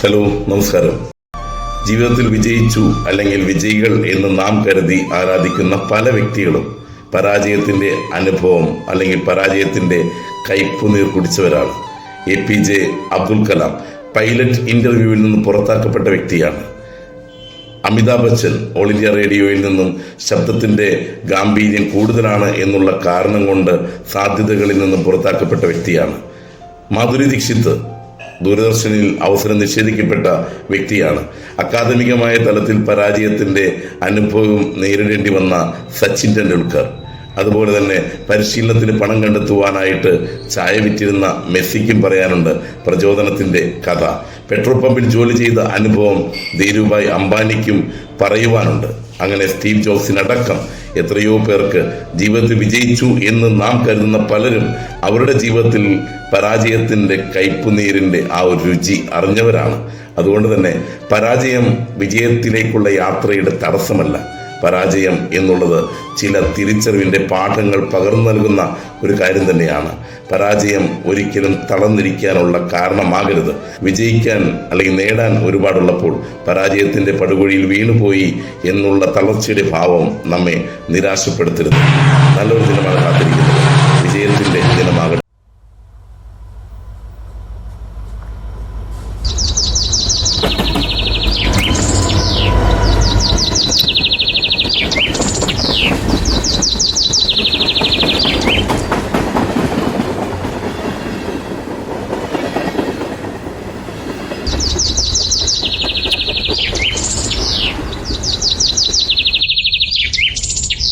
Hello നമസ്കാരം. ജീവിതത്തിൽ വിജയിച്ചു അല്ലെങ്കിൽ വിജയികൾ എന്ന് നാം കരുതി ആരാധിക്കുന്ന പല വ്യക്തികളും പരാജയത്തിന്റെ അനുഭവം അല്ലെങ്കിൽ പരാജയത്തിന്റെ കയ്പുനീർ കുടിച്ചവരാണ്. A P J Abdul Kalam pilot ഇന്റർവ്യൂവിൽ നിന്ന് പുറത്താക്കപ്പെട്ട വ്യക്തിയാണ്. അമിതാഭ് ബച്ചൻ ഓൾ ഇന്ത്യ റേഡിയോയിൽ നിന്നും ശബ്ദത്തിന്റെ ഗാംഭീര്യം കൂടുതലാണ് എന്നുള്ള കാരണം കൊണ്ട് സാധ്യതകളിൽ നിന്നും പുറത്താക്കപ്പെട്ട വ്യക്തിയാണ്. മാധുരി ദീക്ഷിത് ദൂരദർശനിൽ അവസരം നിഷേധിക്കപ്പെട്ട വ്യക്തിയാണ്. അക്കാദമികമായ തലത്തിൽ പരാജയത്തിന്റെ അനുഭവം നേരിടേണ്ടി വന്ന സച്ചിൻ ടെണ്ടുൽക്കർ. അതുപോലെ തന്നെ പരിശീലനത്തിന് പണം കണ്ടെത്തുവാനായിട്ട് ചായ വിറ്റിരുന്ന മെസ്സിക്കും പറയാനുണ്ട് പ്രചോദനത്തിന്റെ കഥ. പെട്രോൾ പമ്പിൽ ജോലി ചെയ്ത അനുഭവം ധീരുഭായ് അംബാനിക്കും പറയുവാനുണ്ട്. അങ്ങനെ സ്റ്റീവ് ജോബ്സിനടക്കം എത്രയോ പേർക്ക് ജീവിതത്തിൽ വിജയിച്ചു എന്ന് നാം കരുതുന്ന പലരും അവരുടെ ജീവിതത്തിൽ പരാജയത്തിന്റെ കയ്പുനീരിന്റെ ആ ഒരു രുചി അറിഞ്ഞവരാണ്. അതുകൊണ്ട് തന്നെ പരാജയം വിജയത്തിലേക്കുള്ള യാത്രയുടെ തടസ്സമല്ല. പരാജയം എന്നുള്ളത് ചില തിരിച്ചറിവിന്റെ പാഠങ്ങൾ പകർന്നു നൽകുന്ന ഒരു കാര്യം തന്നെയാണ്. പരാജയം ഒരിക്കലും തളർന്നിരിക്കാനുള്ള കാരണമാകരുത്. വിജയിക്കാൻ അല്ലെങ്കിൽ നേടാൻ ഒരുപാടുള്ളപ്പോൾ പരാജയത്തിന്റെ പടുകുഴിയിൽ വീണുപോയി എന്നുള്ള തളർച്ചയുടെ ഭാവം നമ്മെ നിരാശപ്പെടുത്തരുത്. നല്ലൊരു ദിനമാണ് കാത്തിരിക്കുന്നത്. വിജയത്തിന്റെ ദിനമാകട്ടെ. you